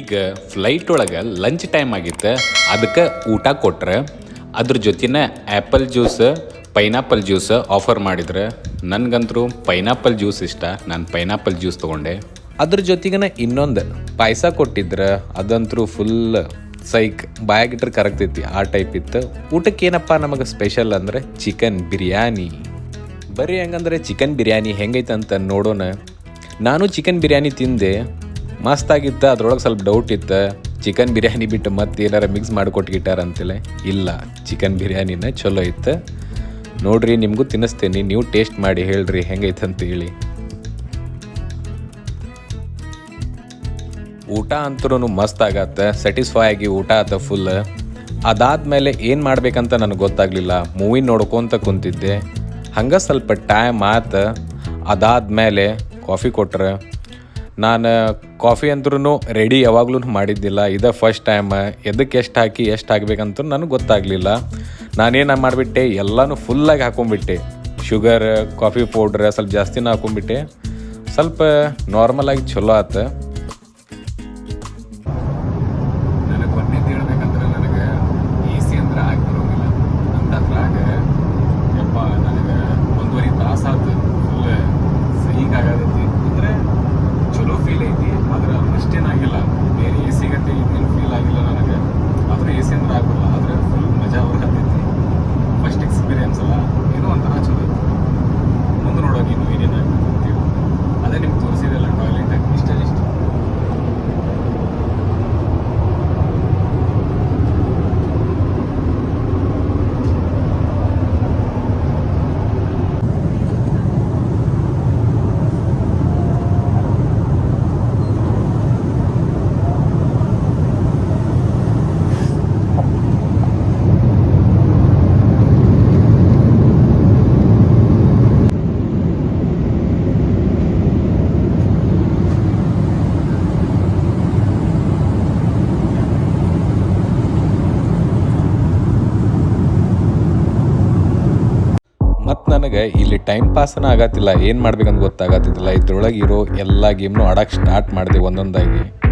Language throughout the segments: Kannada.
ಈಗ ಫ್ಲೈಟ್ ಒಳಗೆ ಲಂಚ್ ಟೈಮ್ ಆಗಿತ್ತು, ಅದಕ್ಕೆ ಊಟ ಕೊಟ್ರೆ, ಅದ್ರ ಜೊತಿನ apple juice pineapple juice offer ಮಾಡಿದ್ರೆ. ನನಗಂತರೂ ಪೈನಾಪಲ್ ಜ್ಯೂಸ್ ಇಷ್ಟ, ನಾನು ಪೈನಾಪಲ್ ಜ್ಯೂಸ್ ತೊಗೊಂಡೆ. ಅದ್ರ ಜೊತೆಗನ ಇನ್ನೊಂದು ಪಾಯಸ ಕೊಟ್ಟಿದ್ರೆ, ಅದಂತರೂ ಫುಲ್ ಸೈಕ್ ಬಾಯಾಗಿಟ್ರೆ ಕರಗ್ತೈತಿ ಆ ಟೈಪ್ ಇತ್ತು. ಊಟಕ್ಕೆ ಏನಪ್ಪ ನಮಗೆ ಸ್ಪೆಷಲ್ ಅಂದರೆ ಚಿಕನ್ ಬಿರಿಯಾನಿ. ಬರೀ ಹೆಂಗಂದ್ರೆ ಚಿಕನ್ ಬಿರಿಯಾನಿ ಹೆಂಗೈತೆ ಅಂತ ನೋಡೋಣ. ನಾನು ಚಿಕನ್ ಬಿರಿಯಾನಿ ತಿಂದೆ ಮಸ್ತಾಗಿತ್ತು, ಅದ್ರೊಳಗೆ ಸ್ವಲ್ಪ ಡೌಟ್ ಇತ್ತು. ಚಿಕನ್ ಬಿರಿಯಾನಿ ಬಿಟ್ಟು ಮತ್ತೆ ಏನಾರ ಮಿಕ್ಸ್ ಮಾಡಿಕೊಟ್ಗಿಟ್ಟಾರ ಅಂತೇಳಿ ಇಲ್ಲ. ಚಿಕನ್ ಬಿರಿಯಾನಿನ ಚಲೋ ಇತ್ತು. ನೋಡ್ರಿ, ನಿಮಗೂ ತಿನ್ನಿಸ್ತೇನೆ. ನೀವು ಟೇಸ್ಟ್ ಮಾಡಿ ಹೇಳ್ರಿ, ಹೆಂಗೈತೆ ಅಂತ ಹೇಳಿ. ಊಟ ಅಂತೂ ಮಸ್ತ್ ಆಗತ್ತೆ. ಸ್ಯಾಟಿಸ್ಫೈ ಆಗಿ ಊಟ ಆತ ಫುಲ್ ಅದಾದ್ಮೇಲೆ ಏನು ಮಾಡ್ಬೇಕಂತ ನನಗೆ ಗೊತ್ತಾಗ್ಲಿಲ್ಲ. ಮೂವಿ ನೋಡ್ಕೊಂತ ಕುಂತಿದ್ದೆ. ಹಂಗೆ ಸ್ವಲ್ಪ ಟೈಮ್ ಆತ. ಅದಾದ್ಮೇಲೆ ಕಾಫಿ ಕೊಟ್ರೆ. ನಾನು ಕಾಫಿ ಅಂದ್ರೂ ರೆಡಿ ಯಾವಾಗ್ಲೂ ಮಾಡಿದ್ದಿಲ್ಲ. ಇದೇ ಫಸ್ಟ್ ಟೈಮ್ ಎದಕ್ಕೆ ಎಷ್ಟು ಹಾಕಿ ಎಷ್ಟು ಹಾಕ್ಬೇಕಂತ ನನಗೆ ಗೊತ್ತಾಗಲಿಲ್ಲ. ನಾನೇನು ಮಾಡಿಬಿಟ್ಟೆ, ಎಲ್ಲನೂ ಫುಲ್ಲಾಗಿ ಹಾಕೊಂಡ್ಬಿಟ್ಟೆ. ಶುಗರ್ ಕಾಫಿ ಪೌಡ್ರ್ ಸ್ವಲ್ಪ ಜಾಸ್ತಿನ ಹಾಕೊಂಬಿಟ್ಟೆ ಸ್ವಲ್ಪ ನಾರ್ಮಲಾಗಿ ಚಲೋ ಆತು ನನಗೆ ಕೊನೆದು ಹೇಳ್ಬೇಕಂದ್ರೆ ನನಗೆ ಎ ಸಿ ಅಂದ್ರೆ ಆಗಿ ಬರೋಂಗಿಲ್ಲ ಅಂತದ್ರಾಗ ಯಪ್ಪ ನನಗೆ ಒಂದೂವರೆ ತಾಸು ಆತು ಫುಲ್ ಸಹಿಗೆ ಆಗತೈತಿ ಅಂದ್ರೆ ಚಲೋ ಫೀಲ್ ಐತಿ ಆದ್ರೆ ಅಷ್ಟೇನಾಗಿಲ್ಲ ಬೇರೆ ಎ ಸಿ ಗತಿ ಇದೇನು ಫೀಲ್ ಆಗಿಲ್ಲ ನನಗೆ ಆದ್ರೆ ಎ ಸಿ ಅಂದ್ರೆ ಆಗಿಲ್ಲ ಆದ್ರೆ ಫುಲ್ ಮಜಾ ಬರತೈತಿ ಫಸ್ಟ್ ಎಕ್ಸ್ಪೀರಿಯನ್ಸ್ ಅಲ್ಲ ಏನೋ ಒಂಥರ ಚಲೋ ಐತಿ ಮುಂದೆ ನೋಡೋ ನೀನು ಏನೇನಾಗ್ತದೆ ಅಂತೇಳಿ ಅದೇ ನಿಮ್ಗೆ ತೋರಿಸಿದೆಲ್ಲ ಟಾಯ್ಲೆಟ್ ಇಷ್ಟ ಇಷ್ಟ ಮತ್ತು ನನಗೆ ಇಲ್ಲಿ ಟೈಮ್ ಪಾಸನ ಆಗತ್ತಿಲ್ಲ. ಏನು ಮಾಡ್ಬೇಕಂತ ಗೊತ್ತಾಗತ್ತಿದ್ದಿಲ್ಲ. ಇದ್ರೊಳಗೆ ಇರೋ ಎಲ್ಲ ಗೇಮ್ನು ಆಡಕ್ಕೆ ಸ್ಟಾರ್ಟ್ ಮಾಡಿದೆ ಒಂದೊಂದಾಗಿ.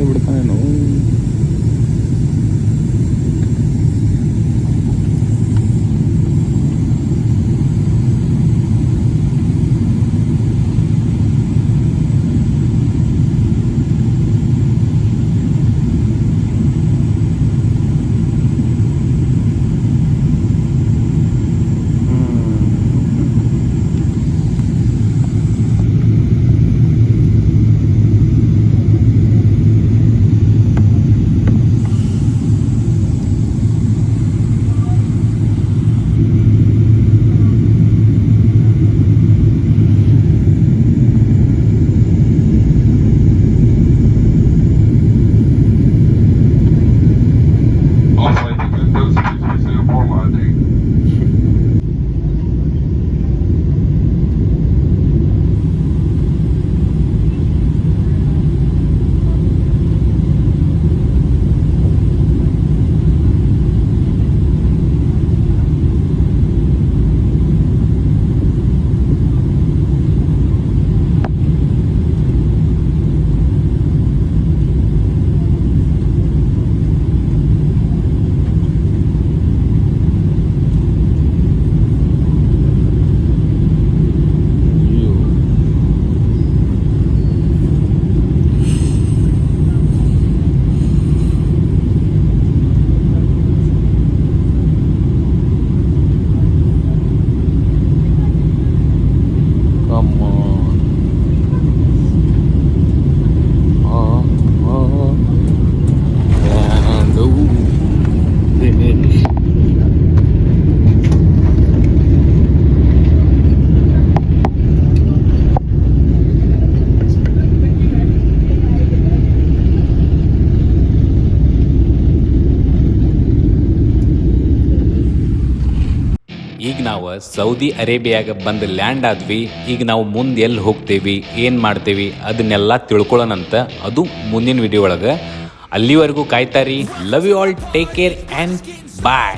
வீடியோக்கு ಸೌದಿ ಅರೇಬಿಯಾಗ ಬಂದು ಲ್ಯಾಂಡ್ ಆದ್ವಿ, ಈಗ ನಾವು ಮುಂದೆ ಎಲ್ಲಿ ಹೋಗ್ತೇವಿ, ಏನು ಮಾಡ್ತೇವಿ ಅದನ್ನೆಲ್ಲ ತಿಳ್ಕೊಳ್ಳೋಣಂತ ಅದು ಮುಂದಿನ ವಿಡಿಯೋ ಒಳಗೆ ಅಲ್ಲಿವರೆಗೂ ಕಾಯ್ತಾರಿ love you all take care and bye